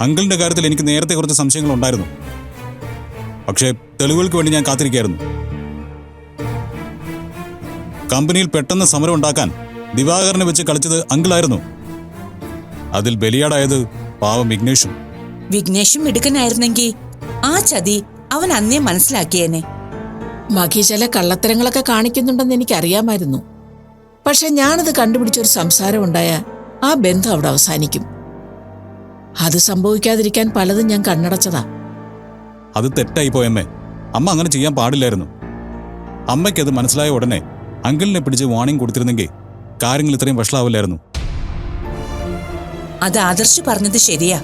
അങ്കിളിന്റെ കാര്യത്തിൽ എനിക്ക് നേരത്തെ കുറച്ച് സംശയങ്ങൾ ഉണ്ടായിരുന്നു. പക്ഷേ തെളിവുകൾക്ക് വേണ്ടി ഞാൻ കാത്തിരിക്കായിരുന്നു കമ്പനിയിൽ പെട്ടെന്ന് സമരം ഉണ്ടാക്കാൻ ദിവാകരനെ വെച്ച് കളിച്ചത് അങ്കിളായിരുന്നു. അതിൽ ബലിയാടായത് പാവം വിഘ്നേഷും. വിഘ്നേഷും മിടുക്കനായിരുന്നെങ്കിൽ ആ ചതി അവൻ അന്നേ മനസ്സിലാക്കിയേനെ. മകി ചില കള്ളത്തരങ്ങളൊക്കെ കാണിക്കുന്നുണ്ടെന്ന് എനിക്കറിയാമായിരുന്നു. പക്ഷെ ഞാനത് കണ്ടുപിടിച്ചൊരു സംസാരം ഉണ്ടായ ആ ബന്ധം അവിടെ അവസാനിക്കും. അത് സംഭവിക്കാതിരിക്കാൻ പലതും ഞാൻ കണ്ണടച്ചതാ. അത് തെറ്റായി പോയമ്മേ അമ്മ അങ്ങനെ ചെയ്യാൻ പാടില്ലായിരുന്നു. അമ്മയ്ക്കത് മനസ്സിലായ ഉടനെ അങ്കിളിനെ പിടിച്ച് വാണിംഗ് കൊടുത്തിരുന്നെങ്കിൽ കാര്യങ്ങൾ ഇത്രയും വഷളാവില്ലായിരുന്നു. അത് ആദർശ് പറഞ്ഞത് ശരിയാ.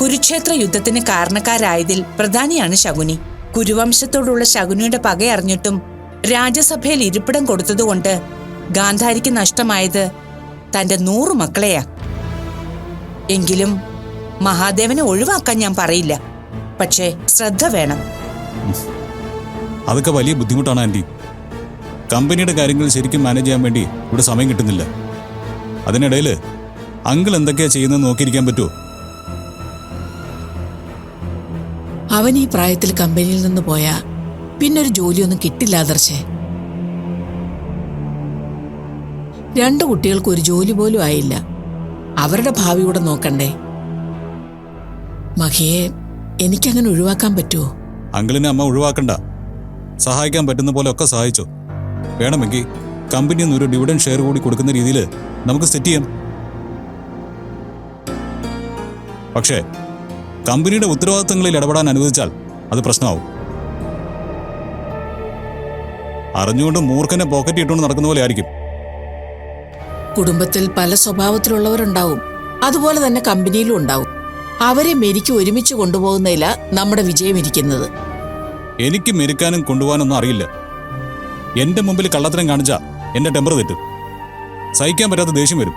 കുരുക്ഷേത്ര യുദ്ധത്തിന് കാരണക്കാരായതിൽ പ്രധാനിയാണ് ശകുനി. കുരുവംശത്തോടുള്ള ശകുനിയുടെ പകയറിഞ്ഞിട്ടും രാജ്യസഭയിൽ ഇരിപ്പിടം കൊടുത്തതുകൊണ്ട് ഗാന്ധാരിക്ക് നഷ്ടമായത് തന്റെ നൂറു മക്കളെയാ. എങ്കിലും മഹാദേവനെ ഒഴിവാക്കാൻ ഞാൻ പറയില്ല. പക്ഷേ ശ്രദ്ധ വേണം. അതൊക്കെ വലിയ ബുദ്ധിമുട്ടാണ് ആന്റി കമ്പനിയുടെ കാര്യങ്ങൾ ശരിക്കും മാനേജ് ചെയ്യാൻ വേണ്ടി ഇവിടെ സമയം കിട്ടുന്നില്ല. അതിനിടയിൽ അങ്കിൾ എന്തൊക്കെയാ ചെയ്യുന്നത് നോക്കിയിരിക്കാൻ പറ്റുമോ അവൻ ഈ പ്രായത്തിൽ കമ്പനിയിൽ നിന്ന് പോയാ പിന്നൊരു ജോലിയൊന്നും കിട്ടില്ല ആദർശേ. രണ്ടു കുട്ടികൾക്ക് ഒരു ജോലി പോലും ആയില്ല. അവരുടെ ഭാവി കൂടെ നോക്കണ്ടേ? മഹിയെ എനിക്കങ്ങനെ ഒഴിവാക്കാൻ പറ്റുമോ അങ്കിളിനെ അമ്മ ഒഴിവാക്കണ്ട. സഹായിക്കാൻ പറ്റുന്ന പോലെ ഒക്കെ സഹായിച്ചു. വേണമെങ്കിൽ കമ്പനിയിൽ നിന്ന് ഒരു ഡിവിഡൻ ഷെയർ കൂടി കൊടുക്കുന്ന രീതിയിൽ നമുക്ക് സെറ്റ് ചെയ്യാം. പക്ഷേ കമ്പനിയുടെ ഉത്തരവാദിത്തങ്ങളിൽ ഇടപെടാൻ അനുവദിച്ചാൽ അത് പ്രശ്നമാവും. അറിഞ്ഞുകൊണ്ട് മൂർഖനെ പോക്കറ്റ് ഇട്ടുകൊണ്ട് നടക്കുന്ന പോലെ ആയിരിക്കും. കുടുംബത്തിൽ പല സ്വഭാവത്തിലുള്ളവരുണ്ടാവും. അതുപോലെ തന്നെ കമ്പനിയിലും ഉണ്ടാവും. അവരെ മെരിക്ക് ഒരുമിച്ച് കൊണ്ടുപോകുന്നതില നമ്മുടെ വിജയം ഇരിക്കുന്നത് എനിക്ക് മെരുക്കാനും കൊണ്ടുപോകാനൊന്നും അറിയില്ല. എന്റെ മുമ്പിൽ കള്ളത്തരം കാണിച്ച എന്റെ ടെമ്പർ തെറ്റും. സഹിക്കാൻ പറ്റാത്ത ദേഷ്യം വരും.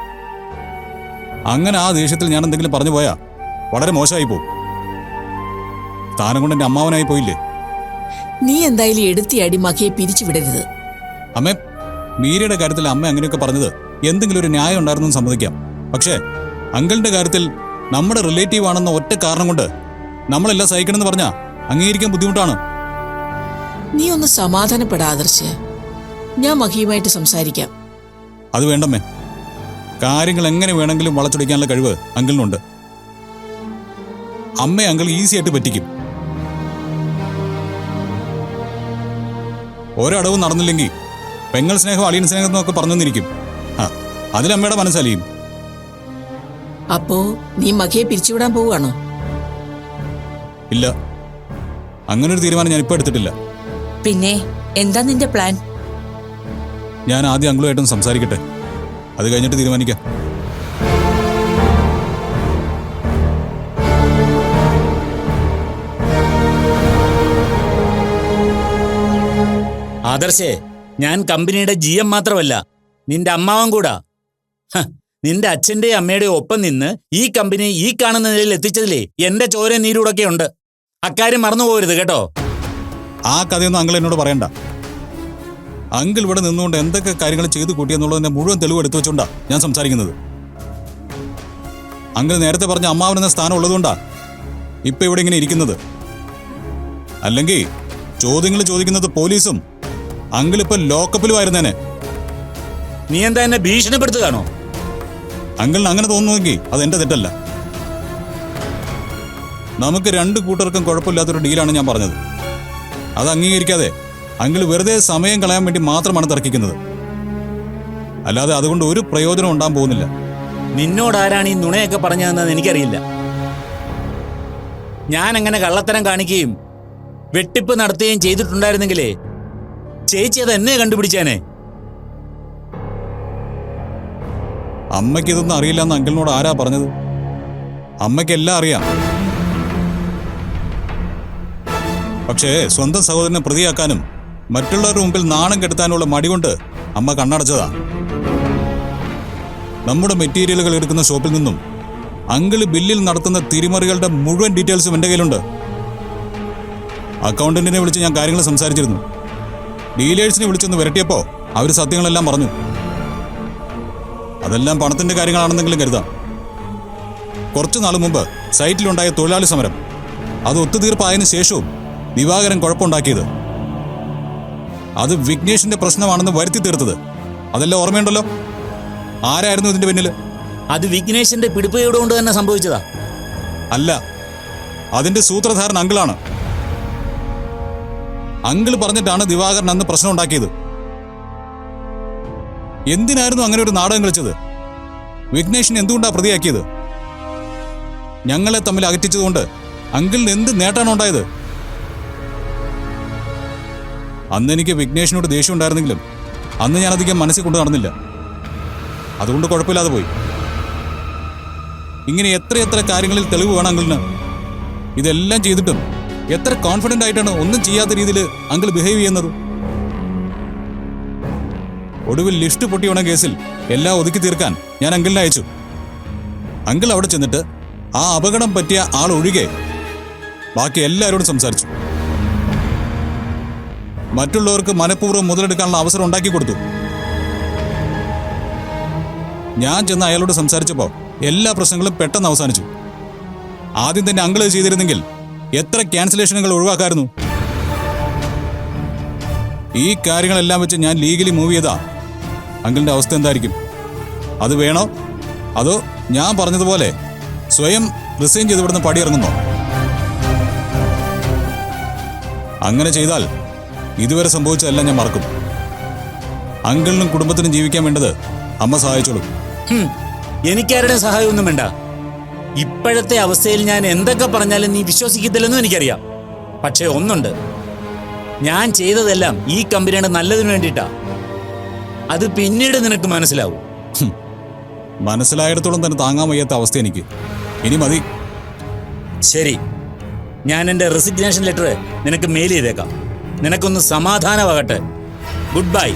അങ്ങനെ ആ ദേഷ്യത്തിൽ ഞാൻ എന്തെങ്കിലും പറഞ്ഞു പോയാ വളരെ മോശമായി പോകും സ്ഥാനം കൊണ്ട് എന്റെ അമ്മാവനായി പോയില്ലേ? നീ എന്തായാലും എടുത്തി അടിമാക്കിയെ പിരിച്ചു വിടരുത്. അമ്മേ മീരയുടെ കാര്യത്തിൽ അമ്മ അങ്ങനെയൊക്കെ പറഞ്ഞത് എന്തെങ്കിലും ഒരു ന്യായം ഉണ്ടായിരുന്നു സമ്മതിക്കാം. പക്ഷേ അങ്കിളിന്റെ കാര്യത്തിൽ നമ്മുടെ റിലേറ്റീവ് ആണെന്ന ഒറ്റ കാരണം കൊണ്ട് നമ്മളെല്ലാം സഹിക്കണമെന്ന് പറഞ്ഞാ അംഗീകരിക്കാൻ ബുദ്ധിമുട്ടാണ്. നീ ഒന്ന് സമാധാനപ്പെടാദർശ് ഞാൻ മഹിയുമായിട്ട് സംസാരിക്കാം. അത് വേണ്ടമ്മേ. കാര്യങ്ങൾ എങ്ങനെ വേണമെങ്കിലും വളച്ചൊടിക്കാനുള്ള കഴിവ് അങ്കിളിനുണ്ട്. അമ്മയെ അങ്കിൾ ഈസി ആയിട്ട് പറ്റിക്കും. ഒരടവും നടന്നില്ലെങ്കിൽ പെങ്ങൾ സ്നേഹം അളിയൻ സ്നേഹം എന്നൊക്കെ പറഞ്ഞു തന്നിരിക്കും അതിലമ്മയുടെ മനസ്സലിയും. അപ്പോ നീ മഹിയെ പിരിച്ചുവിടാൻ പോവുകയാണോ? ഇല്ല. അങ്ങനെ ഒരു തീരുമാനം ഞാൻ ഇപ്പൊ എടുത്തിട്ടില്ല. പിന്നെ എന്താ നിന്റെ പ്ലാൻ? ഞാൻ ആദ്യം അങ്കിളുമായിട്ടൊന്ന് സംസാരിക്കട്ടെ. അത് കഴിഞ്ഞിട്ട് തീരുമാനിക്കാം. ആദർശേ ഞാൻ കമ്പനിയുടെ ജി എം മാത്രമല്ല നിന്റെ അമ്മാവൻ കൂടാ. നിന്റെ അച്ഛന്റെയും അമ്മയുടെയും ഒപ്പം നിന്ന് ഈ കമ്പനി ഈ കാണുന്ന നിലയിൽ എത്തിച്ചതിലേ എന്റെ ചോര നീരൂടൊക്കെ ഉണ്ട്. അക്കാര്യം മറന്നു പോകരുത് കേട്ടോ. ആ കഥയൊന്നും അങ്കിൾ എന്നോട് പറയണ്ട. അങ്കിൾ ഇവിടെ നിന്നുകൊണ്ട് എന്തൊക്കെ കാര്യങ്ങൾ ചെയ്തു കൂട്ടിയെന്നുള്ളതിന്റെ മുഴുവൻ തെളിവ് എടുത്തു വെച്ചുകൊണ്ടാ ഞാൻ സംസാരിക്കുന്നത്. അങ്കിൾ നേരത്തെ പറഞ്ഞ അമ്മാവൻ എന്ന സ്ഥാനം ഉള്ളതുകൊണ്ടാ ഇപ്പൊ ഇവിടെ ഇങ്ങനെ ഇരിക്കുന്നത്. അല്ലെങ്കിൽ ചോദ്യങ്ങൾ ചോദിക്കുന്നത് പോലീസും അങ്കിൾ ഇപ്പൊ ലോക്കപ്പിലും ആയിരുന്നേനെ നീ എന്താ എന്നെ ഭീഷണിപ്പെടുത്തുകയാണോ? അങ്കിളിന് അങ്ങനെ തോന്നുമെങ്കിൽ അത് എന്റെ തെറ്റല്ല. നമുക്ക് രണ്ട് കൂട്ടർക്കും കുഴപ്പമില്ലാത്തൊരു ഡീലാണ് ഞാൻ പറഞ്ഞത്. അത് അംഗീകരിക്കാതെ അങ്കിൾ വെറുതെ സമയം കളയാൻ വേണ്ടി മാത്രമാണ് തർക്കിക്കുന്നത്. അല്ലാതെ അതുകൊണ്ട് ഒരു പ്രയോജനം ഉണ്ടാകാൻ പോകുന്നില്ല. നിന്നോട് ആരാണ് ഈ നുണയൊക്കെ പറഞ്ഞതെന്ന് എനിക്കറിയില്ല. ഞാൻ അങ്ങനെ കള്ളത്തരം കാണിക്കുകയും വെട്ടിപ്പ് നടത്തുകയും ചെയ്തിട്ടുണ്ടായിരുന്നെങ്കിലേ ചേച്ചി അത് എന്നെ കണ്ടുപിടിച്ചേനെ. അമ്മയ്ക്ക് ഇതൊന്നും അറിയില്ല എന്ന് അങ്കിളിനോട് ആരാ പറഞ്ഞത്? അമ്മയ്ക്ക് എല്ലാം അറിയാം. പക്ഷേ സ്വന്തം സഹോദരനെ പ്രതിയാക്കാനും മറ്റുള്ളവരുടെ മുമ്പിൽ നാണം കെടുത്താനുള്ള മടി കൊണ്ട് അമ്മ കണ്ണടച്ചതാ. നമ്മുടെ മെറ്റീരിയലുകൾ എടുക്കുന്ന ഷോപ്പിൽ നിന്നും അങ്കിൾ ബില്ലിൽ നടത്തുന്ന തിരിമറികളുടെ മുഴുവൻ ഡീറ്റെയിൽസും എന്റെ കയ്യിലുണ്ട്. അക്കൗണ്ടന്റിനെ വിളിച്ച് ഞാൻ കാര്യങ്ങൾ സംസാരിച്ചിരുന്നു. ഡീലേഴ്സിനെ വിളിച്ചൊന്ന് വരട്ടിയപ്പോ അവർ സത്യങ്ങളെല്ലാം പറഞ്ഞു. അതെല്ലാം പണത്തിന്റെ കാര്യങ്ങളാണെന്നെങ്കിലും കരുതാം. കുറച്ചു നാൾ മുമ്പ് സൈറ്റിലുണ്ടായ തൊഴിലാളി സമരം. അത് ഒത്തുതീർപ്പായതിനു ശേഷവും ദിവാകരൻ കുഴപ്പമുണ്ടാക്കിയത്. അത് വിഘ്നേഷിന്റെ പ്രശ്നമാണെന്ന് വരുത്തി തീർത്തത്. അതെല്ലാം ഓർമ്മയുണ്ടല്ലോ? ആരായിരുന്നു ഇതിന്റെ പിന്നിൽ അത് വിഘ്നേഷിന്റെ പിടിപ്പയോട് കൊണ്ട് തന്നെ സംഭവിച്ചതാ. അല്ല അതിന്റെ സൂത്രധാരൻ അങ്കിളാണ്. അങ്കിൾ പറഞ്ഞിട്ടാണ് ദിവാകരൻ അന്ന് പ്രശ്നം ഉണ്ടാക്കിയത് എന്തിനായിരുന്നു അങ്ങനെ ഒരു നാടകം കളിച്ചത്? വിഘ്നേഷിനെ എന്തുകൊണ്ടാ പ്രതിയാക്കിയത്? ഞങ്ങളെ തമ്മിൽ അകറ്റിച്ചതുകൊണ്ട് അങ്കിളിന് എന്ത് നേട്ടാണ് ഉണ്ടായത്? അന്ന് എനിക്ക് വിഘ്നേഷിനോട് ദേഷ്യം ഉണ്ടായിരുന്നെങ്കിലും അന്ന് ഞാൻ അധികം മനസ്സിൽ കൊണ്ടു നടന്നില്ല. അതുകൊണ്ട് കുഴപ്പമില്ലാതെ പോയി. ഇങ്ങനെ എത്രയെത്ര കാര്യങ്ങളിൽ തെളിവ് വേണം അങ്കിളിന്. ഇതെല്ലാം ചെയ്തിട്ടും എത്ര കോൺഫിഡന്റ് ആയിട്ടാണ് ഒന്നും ചെയ്യാത്ത രീതിയിൽ അങ്കിൾ ബിഹേവ് ചെയ്യുന്നത്? ഒടുവിൽ ലിഫ്റ്റ് പൊട്ടിയോണ കേസിൽ എല്ലാം ഒതുക്കി തീർക്കാൻ ഞാൻ അങ്കിളിനെ അയച്ചു. അങ്കിൾ അവിടെ ചെന്നിട്ട് ആ അപകടം പറ്റിയ ആൾ ഒഴികെ ബാക്കി എല്ലാവരോടും സംസാരിച്ചു. മറ്റുള്ളവർക്ക് മനഃപൂർവം മുതലെടുക്കാനുള്ള അവസരം ഉണ്ടാക്കി കൊടുത്തു. ഞാൻ ചെന്ന് അയാളോട് സംസാരിച്ചപ്പോൾ എല്ലാ പ്രശ്നങ്ങളും പെട്ടെന്ന് അവസാനിച്ചു. ആദ്യം തന്നെ അങ്കിൾ ചെയ്തിരുന്നെങ്കിൽ എത്ര ക്യാൻസലേഷനുകൾ ഒഴിവാക്കായിരുന്നു. ഈ കാര്യങ്ങളെല്ലാം വെച്ച് ഞാൻ ലീഗലി മൂവ് ചെയ്താ അങ്കിളിന്റെ അവസ്ഥ എന്തായിരിക്കും? അത് വേണോ? അതോ ഞാൻ പറഞ്ഞതുപോലെ സ്വയം റിസൈൻ ചെയ്ത് ഇവിടുന്ന് പടിയിറങ്ങുന്നോ? അങ്ങനെ ചെയ്താൽ ഇതുവരെ സംഭവിച്ചതെല്ലാം ഞാൻ മറക്കും. അങ്കിളിനും കുടുംബത്തിനും ജീവിക്കാൻ വേണ്ടത് അമ്മ സഹായിച്ചോളും. എനിക്കാരുടെ സഹായമൊന്നും വേണ്ട. ഇപ്പോഴത്തെ അവസ്ഥയിൽ ഞാൻ എന്തൊക്കെ പറഞ്ഞാലും നീ വിശ്വസിക്കത്തില്ലെന്നും എനിക്കറിയാം. പക്ഷേ ഒന്നുണ്ട്. ഞാൻ ചെയ്തതെല്ലാം ഈ കമ്പനിയുടെ നല്ലതിനു വേണ്ടിയിട്ടാ. അത് പിന്നീട് നിനക്ക് മനസ്സിലാവും. മനസ്സിലായിടത്തോളം തന്നെ താങ്ങാൻ വയ്യാത്ത അവസ്ഥ എനിക്ക്. ഇനി മതി. ശരി. ഞാൻ എന്റെ റെസിഗ്നേഷൻ ലെറ്റർ നിനക്ക് മെയിൽ ചെയ്തേക്കാം. നിനക്കൊന്ന് സമാധാനമാകട്ടെ. Good bye